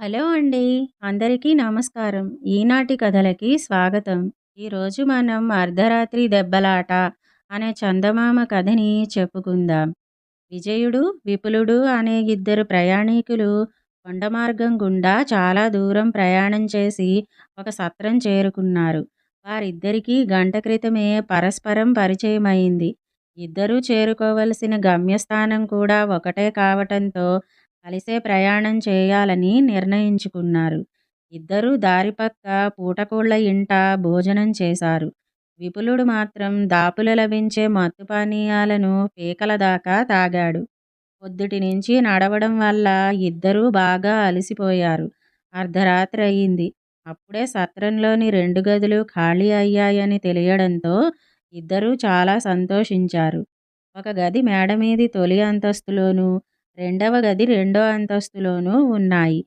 Hello అండి. అందరికీ నమస్కారం. ఈనాటి కథలకి స్వాగతం. ఈరోజు మనం అర్ధరాత్రి దెబ్బలాట అనే చందమామ కథని చెప్పుకుందాం. విజయుడు విపులుడు అనే ఇద్దరు ప్రయాణికులు కొండ మార్గం గుండా చాలా దూరం ప్రయాణం చేసి ఒక సత్రం చేరుకున్నారు. వారిద్దరికీ గంట క్రితమే పరస్పరం పరిచయమైంది. ఇద్దరూ చేరుకోవలసిన గమ్యస్థానం కూడా ఒకటే కావటంతో కలిసే ప్రయాణం చేయాలని నిర్ణయించుకున్నారు. ఇద్దరూ దారి పక్క పూటకోళ్ళ ఇంట భోజనం చేశారు. విపులుడు మాత్రం దాపుల లభించే మత్తు పానీయాలను పీకల దాకా తాగాడు. పొద్దుటి నుంచి నడవడం వల్ల ఇద్దరూ బాగా అలసిపోయారు. అర్ధరాత్రి అయింది. అప్పుడే సత్రంలోని రెండు గదులు ఖాళీ అయ్యాయని తెలియడంతో ఇద్దరూ చాలా సంతోషించారు. ఒక గది మేడమీది తొలి అంతస్తులోనూ రెండవ గది రెండో అంతస్తులోనూ ఉన్నాయి.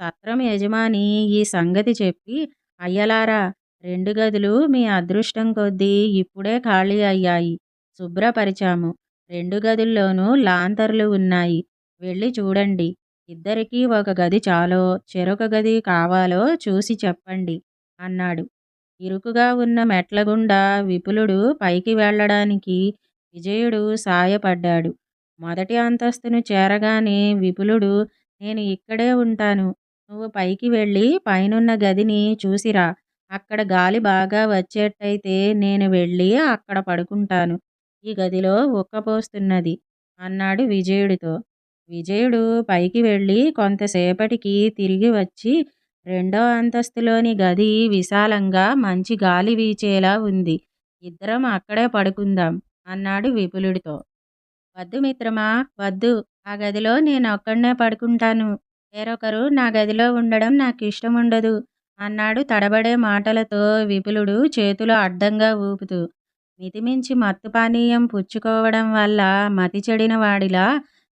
సత్రం యజమాని ఈ సంగతి చెప్పి అయ్యలారా రెండు గదులు మీ అదృష్టం కొద్దీ ఇప్పుడే ఖాళీ అయ్యాయి. శుభ్రపరిచాము. రెండు గదుల్లోనూ లాంతర్లు ఉన్నాయి. వెళ్ళి చూడండి. ఇద్దరికీ ఒక గది చాలో చెరొక గది కావాలో చూసి చెప్పండి అన్నాడు. ఇరుకుగా ఉన్న మెట్ల గుండా విపులుడు పైకి వెళ్ళడానికి విజయుడు సాయపడ్డాడు. మొదటి అంతస్తును చేరగానే విపులుడు నేను ఇక్కడే ఉంటాను. నువ్వు పైకి వెళ్ళి పైనున్న గదిని చూసిరా. అక్కడ గాలి బాగా వచ్చేటైతే నేను వెళ్ళి అక్కడ పడుకుంటాను. ఈ గదిలో ఉక్కపోస్తున్నది అన్నాడు విజయుడితో. విజయుడు పైకి వెళ్ళి కొంతసేపటికి తిరిగి వచ్చి రెండో అంతస్తులోని గది విశాలంగా మంచి గాలి వీచేలా ఉంది. ఇద్దరం అక్కడే పడుకుందాం అన్నాడు విపులుడితో. వద్దు మిత్రమా వద్దు. ఆ గదిలో నేను ఒక్కడనే పడుకుంటాను. వేరొకరు నా గదిలో ఉండడం నాకు ఇష్టం ఉండదు అన్నాడు తడబడే మాటలతో విపులుడు చేతులు అడ్డంగా ఊపుతూ. మితిమించి మత్తు పానీయం పుచ్చుకోవడం వల్ల మతి చెడిన వాడిలా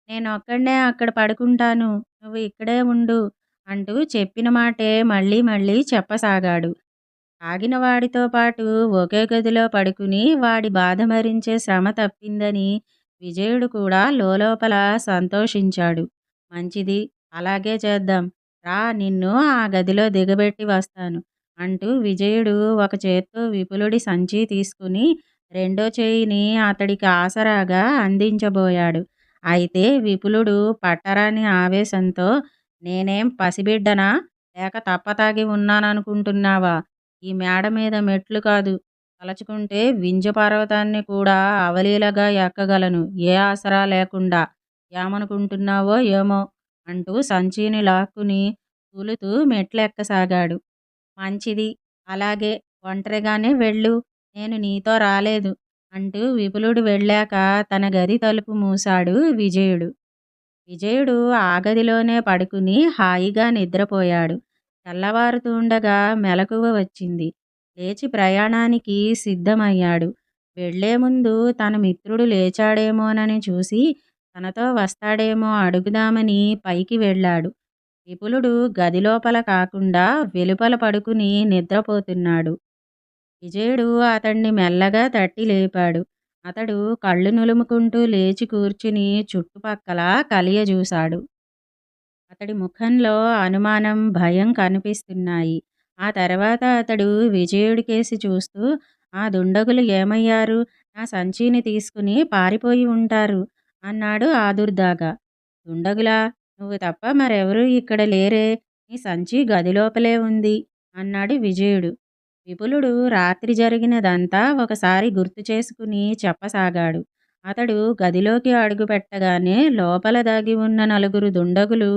నేను ఒక్కడనే అక్కడ పడుకుంటాను నువ్వు ఇక్కడే ఉండు అంటూ చెప్పిన మాటే మళ్ళీ మళ్ళీ చెప్పసాగాడు. తాగిన వాడితో పాటు ఒకే గదిలో పడుకుని వాడి బాధ మరించే శ్రమ తప్పిందని విజయుడు కూడా లోపల సంతోషించాడు. మంచిది అలాగే చేద్దాం. రా నిన్ను ఆ గదిలో దిగబెట్టి వస్తాను అంటూ విజయుడు ఒక చేత్తో విపులుడి సంచి తీసుకుని రెండో చేయిని అతడికి ఆసరాగా అందించబోయాడు. అయితే విపులుడు పట్టరాని ఆవేశంతో నేనేం పసిబిడ్డనా? లేక తప్పతాగి ఉన్నాననుకుంటున్నావా? ఈ మేడ మీద మెట్లు కాదు. తలచుకుంటే వింజ పర్వతాన్ని కూడా అవలీలగా ఎక్కగలను. ఏ ఆసరా లేకుండా ఏమనుకుంటున్నావో ఏమో అంటూ సంచిని లాక్కుని తూలుతూ మెట్లెక్కసాగాడు. మంచిది. అలాగే ఒంటరిగానే వెళ్ళు. నేను నీతో రాలేదు అంటూ విపులుడు వెళ్ళాక తన గది తలుపు మూశాడు విజయుడు. విజయుడు ఆ గదిలోనే పడుకుని హాయిగా నిద్రపోయాడు. తెల్లవారుతుండగా మెలకువ వచ్చింది. లేచి ప్రయాణానికి సిద్ధమయ్యాడు. వెళ్ళే ముందు తన మిత్రుడు లేచాడేమోనని చూసి తనతో వస్తాడేమో అడుగుదామని పైకి వెళ్ళాడు. విపులుడు గదిలోపల కాకుండా వెలుపల పడుకుని నిద్రపోతున్నాడు. విజయుడు అతన్ని మెల్లగా తట్టి లేపాడు. అతడు కళ్ళు నులుముకుంటూ లేచి కూర్చుని చుట్టుపక్కల కలియజూశాడు. అతడి ముఖంలో అనుమానం భయం కనిపిస్తున్నాయి. ఆ తర్వాత అతడు విజయుడికేసి చూస్తూ ఆ దుండగులు ఏమయ్యారు? నా సంచిని తీసుకుని పారిపోయి ఉంటారు అన్నాడు ఆదుర్దాగా. దుండగులా? నువ్వు తప్ప మరెవరూ ఇక్కడ లేరే. నీ సంచి గదిలోపలే ఉంది అన్నాడు విజయుడు. విపులుడు రాత్రి జరిగినదంతా ఒకసారి గుర్తు చేసుకుని చెప్పసాగాడు. అతడు గదిలోకి అడుగుపెట్టగానే లోపల దాగి ఉన్న నలుగురు దుండగులు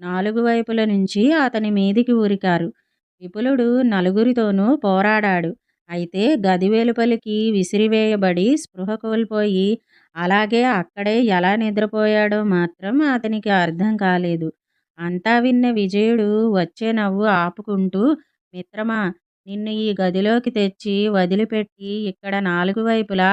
నాలుగు వైపుల నుంచి అతని మీదికి ఉరికారు విపులుడు నలుగురితోనూ పోరాడాడు. అయితే గదివేలుపలికి విసిరివేయబడి స్పృహ కోల్పోయి అలాగే అక్కడే ఎలా నిద్రపోయాడో మాత్రం అతనికి అర్థం కాలేదు. అంతా విన్న విజయుడు వచ్చే నవ్వు ఆపుకుంటూ మిత్రమా నిన్ను ఈ గదిలోకి తెచ్చి వదిలిపెట్టి ఇక్కడ నాలుగు వైపులా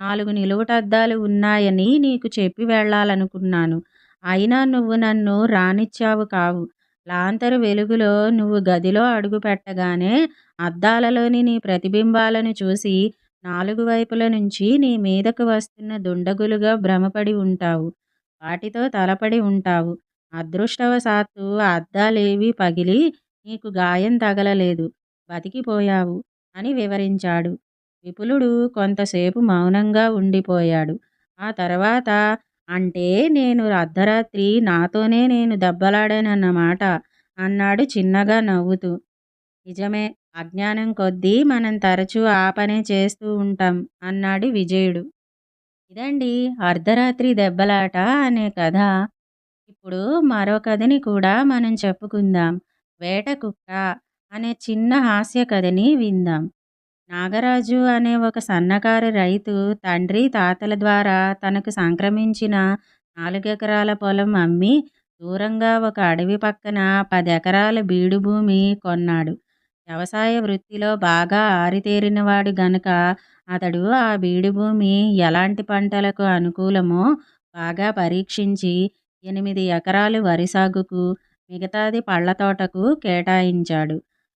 నాలుగు నిలువుటద్దాలు ఉన్నాయని నీకు చెప్పి వెళ్ళాలనుకున్నాను. అయినా నువ్వు నన్ను రానిచ్చావు కావు. లాంతరు వెలుగులో నువ్వు గదిలో అడుగు పెట్టగానే అద్దాలలోని నీ ప్రతిబింబాలను చూసి నాలుగు వైపుల నుంచి నీ మీదకు వస్తున్న దుండగులుగా భ్రమపడి ఉంటావు. వాటితో తలపడి ఉంటావు. అదృష్టవశాత్తు అద్దాలేవీ పగిలి నీకు గాయం తగలలేదు. బతికిపోయావు అని వివరించాడు. విపులుడు కొంతసేపు మౌనంగా ఉండిపోయాడు. ఆ తర్వాత అంటే నేను అర్ధరాత్రి నాతోనే నేను దెబ్బలాడానన్నమాట అన్నాడు చిన్నగా నవ్వుతూ. నిజమే అజ్ఞానం కొద్దీ మనం తరచూ ఆ పనే చేస్తూ ఉంటాం అన్నాడు విజయుడు. ఇదండి అర్ధరాత్రి దెబ్బలాట అనే కథ. ఇప్పుడు మరో కథని కూడా మనం చెప్పుకుందాం. వేట కుక్క అనే చిన్న హాస్య కథని విందాం. నాగరాజు అనే ఒక సన్నకారు రైతు తండ్రి తాతల ద్వారా తనకు సంక్రమించిన నాలుగెకరాల పొలం అమ్మి దూరంగా ఒక అడవి పక్కన పది ఎకరాల బీడు భూమి కొన్నాడు. వ్యవసాయ వృత్తిలో బాగా ఆరితేరినవాడు గనుక అతడు ఆ బీడు భూమి ఎలాంటి పంటలకు అనుకూలమో బాగా పరీక్షించి ఎనిమిది ఎకరాలు వరి సాగుకు మిగతాది పళ్ళ తోటకు కేటాయించాడు.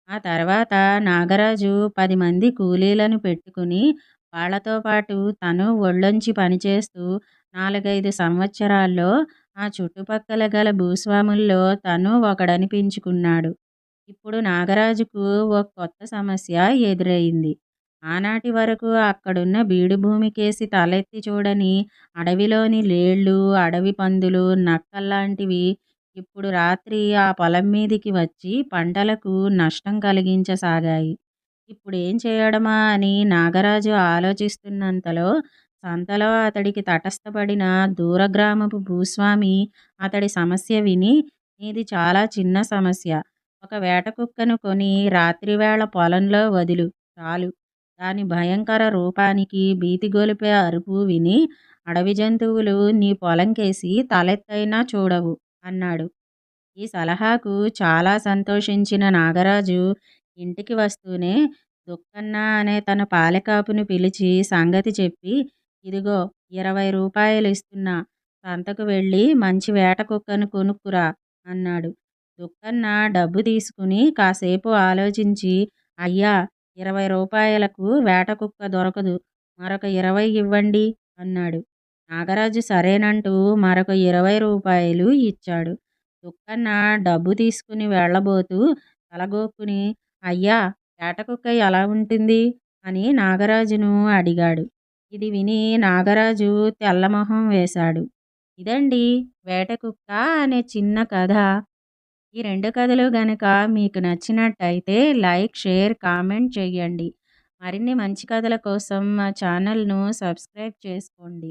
ఆ తర్వాత నాగరాజు పది మంది కూలీలను పెట్టుకుని వాళ్ళతో పాటు తను ఒళ్ళొంచి పనిచేస్తూ నాలుగైదు సంవత్సరాల్లో ఆ చుట్టుపక్కల గల భూస్వాముల్లో తను ఒకడనిపించుకున్నాడు. ఇప్పుడు నాగరాజుకు ఒక కొత్త సమస్య ఎదురైంది. ఆనాటి వరకు అక్కడున్న బీడు భూమికేసి తలెత్తి చూడని అడవిలోని లేళ్ళు అడవి పందులు నక్కల్లాంటివి ఇప్పుడు రాత్రి ఆ పొలం మీదికి వచ్చి పంటలకు నష్టం కలిగించసాగాయి. ఇప్పుడేం చేయడమా అని నాగరాజు ఆలోచిస్తున్నంతలో సంతలో అతడికి తటస్థపడిన దూరగ్రామపు భూస్వామి అతడి సమస్య విని నీది చాలా చిన్న సమస్య. ఒక వేట కుక్కను కొని రాత్రివేళ పొలంలో వదులు. చాలు. దాని భయంకర రూపానికి భీతిగొలిపే అరుపు విని అడవి జంతువులు నీ పొలంకేసి తలెత్తైనా చూడవు. అన్నాడు. ఈ సలహాకు చాలా సంతోషించిన నాగరాజు ఇంటికి వస్తూనే దుక్కన్న అనే తన పాలకాపును పిలిచి సంగతి చెప్పి ఇదిగో ఇరవై రూపాయలు ఇస్తున్నా సంతకు వెళ్ళి మంచి వేట కుక్కను కొనుక్కురా అన్నాడు. దుక్కన్న డబ్బు తీసుకుని కాసేపు ఆలోచించి అయ్యా ఇరవై రూపాయలకు వేట కుక్క దొరకదు మరొక ఇరవై ఇవ్వండి అన్నాడు. నాగరాజు సరేనంటూ మరొక ఇరవై రూపాయలు ఇచ్చాడు. దుక్కన్న డబ్బు తీసుకుని వెళ్ళబోతూ తలగోక్కుని అయ్యా వేటకుక్క ఎలా ఉంటుంది? అని నాగరాజును అడిగాడు. ఇది విని నాగరాజు తెల్లమొహం వేశాడు. ఇదండి వేటకుక్క అనే చిన్న కథ. ఈ రెండు కథలు గనక మీకు నచ్చినట్టయితే లైక్ షేర్ కామెంట్ చేయండి మరిన్ని మంచి కథల కోసం మా ఛానల్ను సబ్స్క్రైబ్ చేసుకోండి.